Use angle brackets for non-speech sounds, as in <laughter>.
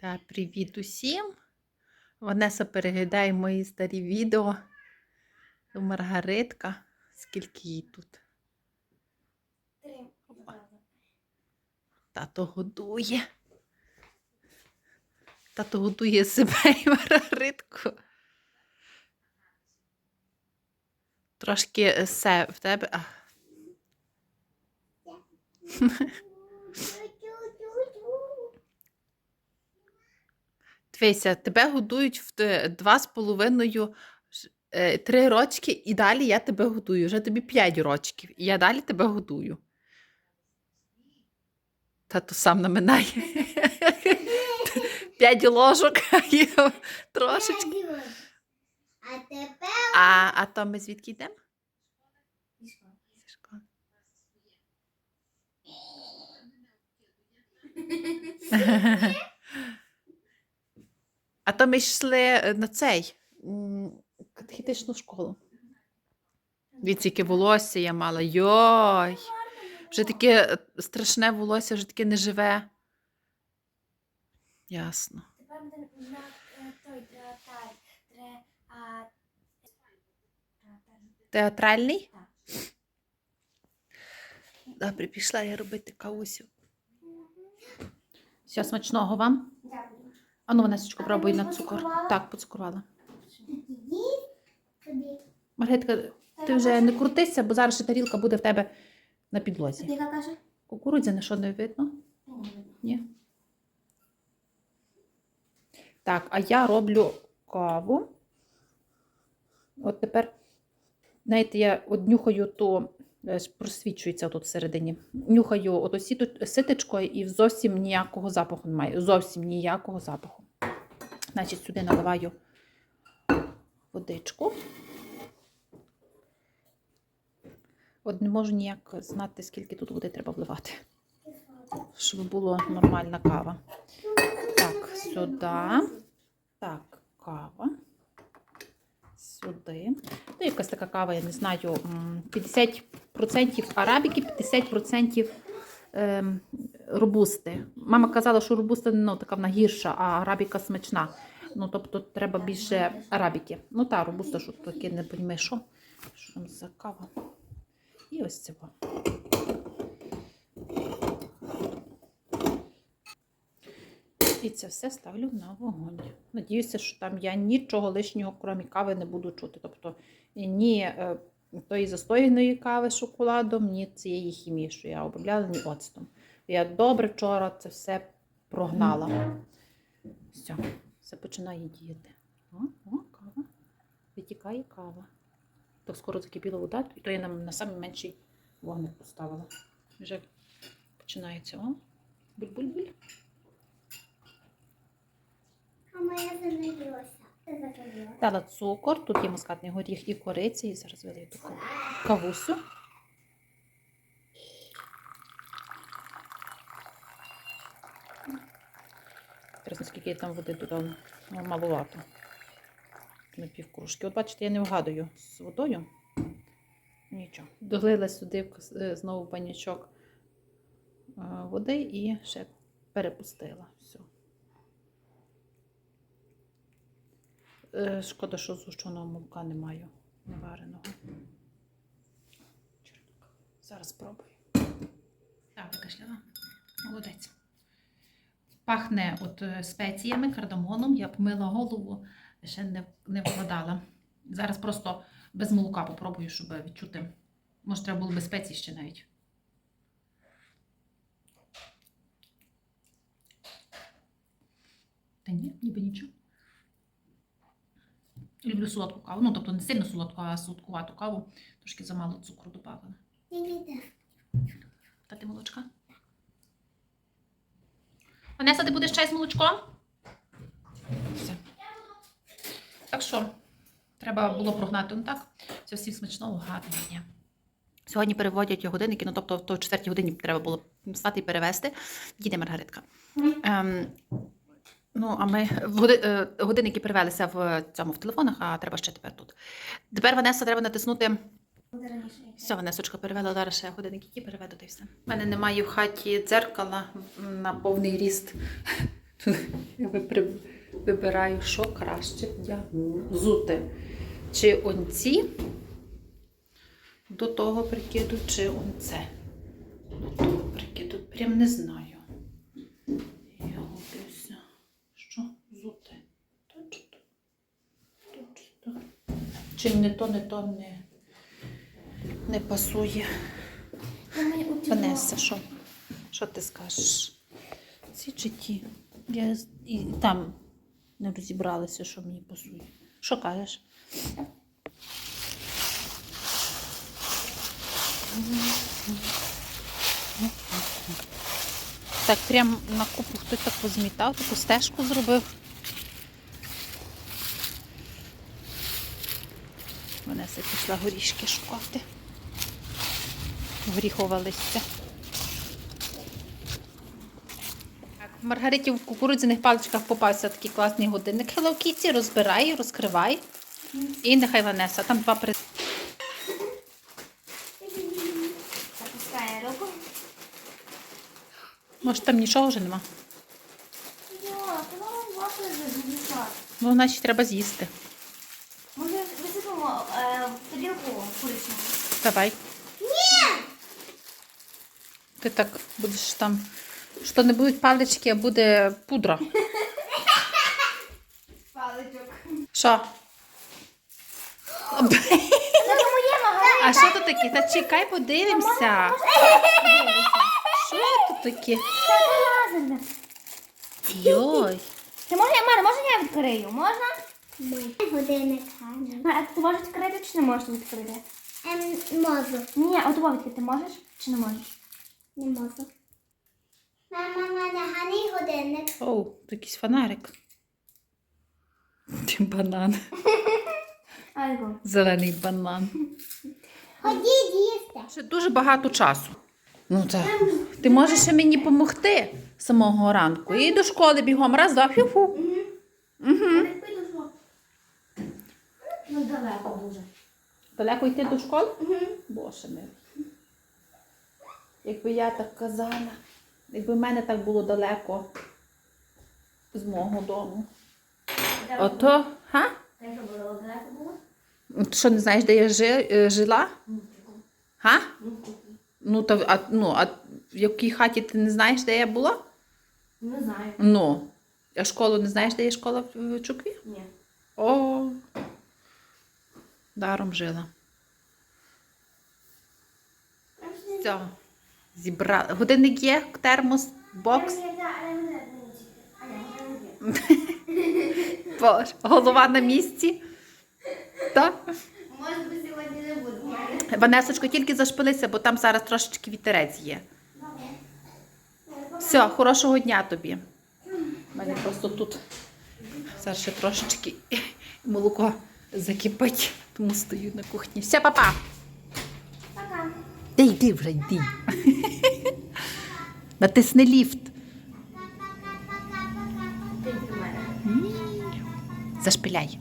Та привіт усім. Ванеса переглядає мої старі відео. Маргаритка. Скільки їй тут? Три. Тато годує. Тато годує себе і Маргаритку. Трошки е, все в тебе. <laughs> Дивися, тебе годують в два з половиною е, три рочки, і далі я тебе годую. Вже тобі п'ять рочків, і я далі тебе годую. Тато сам наминає. <laughs> П'ять ложок <laughs> і трошечки. А тепер А, а то ми звідки йдемо? Зі школи. А то ми йшли е, на цей катехітичну школу. Від яке волосся я мала. Йой! Вже таке е, страшне волосся, вже таке. Ясно. е. Тре, а, театр. Театральний? Добре, пішла я робити кавусю. Все, смачного вам. Ану, ти пробуй на цукор. Так, поцукрувала. Маргитка, ти вже не крутися, бо зараз ще тарілка буде в тебе на підлозі. Кукурудзя не що не видно? Ні. Так, а я роблю каву. От тепер, знаєте, я от нюхаю то, е, ж просвічується тут всередині. Нюхаю ото сіту- і зовсім ніякого запаху немає. Зовсім ніякого запаху. Значить, сюди наливаю водичку. От не можу ніяк знати, скільки тут води треба вливати щоб була нормальна кава. Так, сюди. Так, кава. Сюди. Ну, якась така кава, я не знаю, 50% арабіки, 50% ем, робусти. Мама казала, що робуста ну, така вона гірша, а арабіка смачна. Ну, тобто треба більше арабіки. Ну та робуста, що таке не розумію, що. Що за кава? І ось це. І це все ставлю на вогонь. Надіюся, що там я нічого лишнього, крім кави, не буду чути. Тобто ні е, тої застояної кави з шоколадом, ні цієї хімії, що я обробляла, ні оцтом. Я добре вчора це все прогнала. Все, все починає діяти. О, о, кава. Витікає кава. Так скоро закипіла вода, і то я на, на самий вогник поставила. Вже починається. Буль-буль-буль. А моя загорілася. Ти загоріла. Дала цукор, тут є мускатний горіх і кориця, і зараз вилию таку кавусю. Зараз наскільки я там води додала, ну, маловато. На півкружки. От бачите, я не вгадую з водою. Нічого. Долила сюди е, знову панячок е, води і ще перепустила. Все. Е, Шкода, що згущеного молока не маю навареного. Зараз спробую. Так, викашляла. Молодець. Пахне от е, спеціями, кардамоном. Я помила голову, ще не, не вкладала. Зараз просто без молока попробую, щоб відчути. Може, треба було без спецій ще навіть. Та ні, ніби нічого. Люблю солодку каву. Ну, тобто не сильно солодку, а солодкувату каву. Трошки замало цукру додавала. Дати молочка. Онеса, ти будеш чай з молочком? Все. Так що, треба було прогнати он так. Все, всім смачного, гарного дня. Сьогодні переводять годинники, ну тобто то в четвертій годині треба було встати і перевести. Їде Маргаритка. Ем, ну, а ми е, годинники перевелися в цьому в телефонах, а треба ще тепер тут. Тепер Ванеса треба натиснути все, Ванесочка перевела зараз ще годинник, які переведу, та й все. У мене немає в хаті дзеркала на повний ріст. <laughs> Я вибираю, що краще вдягну. Взути. Чи онці до того прикиду, чи онце до того прикиду. Прям не знаю. Чи не то, не то не, не пасує. Ванеса, що? Що ти скажеш? Ці чи ті? Я і там не розібралася, що мені пасує. Що кажеш? Так, прям на купу хтось так позмітав, таку стежку зробив. Ванеса пішла горішки шукати. Горіхове листя. В Маргариті в кукурудзяних паличках попався такий класний годинник Hello Kitty. Розбирай, розкривай. І нехай Ванеса. Там два при... Може там нічого вже нема. Ну, значить, треба з'їсти. Може, куричну? Давай. Ні! Ти так будеш там. Що не будуть палички, а буде пудра. <laughs> Паличок. Що? <gasps> А що тут таке? Та чекай, подивимося. Що тут таке? Це вилазить. Йой. Ти можна, Мара, можна я відкрию? Можна? Годинник гарний. Мара, ти можеш відкрити чи не можеш відкрити? Ем, можу. Ні, от того відкрити можеш чи не можеш? Не можу. Мама, мене гарний годинник. Оу, тут якийсь фонарик. Ти банан. Айго. Зелений банан. Ходіть їсти. Ще дуже багато часу. Ну так. Ти можеш ще мені допомогти з самого ранку. І до школи бігом. Раз, два, фу-фу. Угу. Ну, далеко дуже. Далеко йти до школи? Боже милий. Якби я так казала, якби в мене так було далеко з мого дому. Ото, га? Якщо було далеко було? Ти Що не знаєш, де я жи- е, жила? Га? Ну, то, а, ну, а в якій хаті ти не знаєш, де я була? Не знаю. Ну. А школу не знаєш, де є школа в в Чукві? Ні. О. Даром жила. Все. Зібрала. Годинник є, термос, бокс. <laughs> Боже, голова на місці. Так? Може би сьогодні не буде. Ванесочко, тільки зашпилися, бо там зараз трошечки вітерець є. Все, хорошого дня тобі. У мене просто тут зараз ще трошечки <laughs> молоко закипить, тому стою на кухні. Все, папа. Пока. Та йди вже йди. <laughs> Натисни ліфт. Зашпиляй.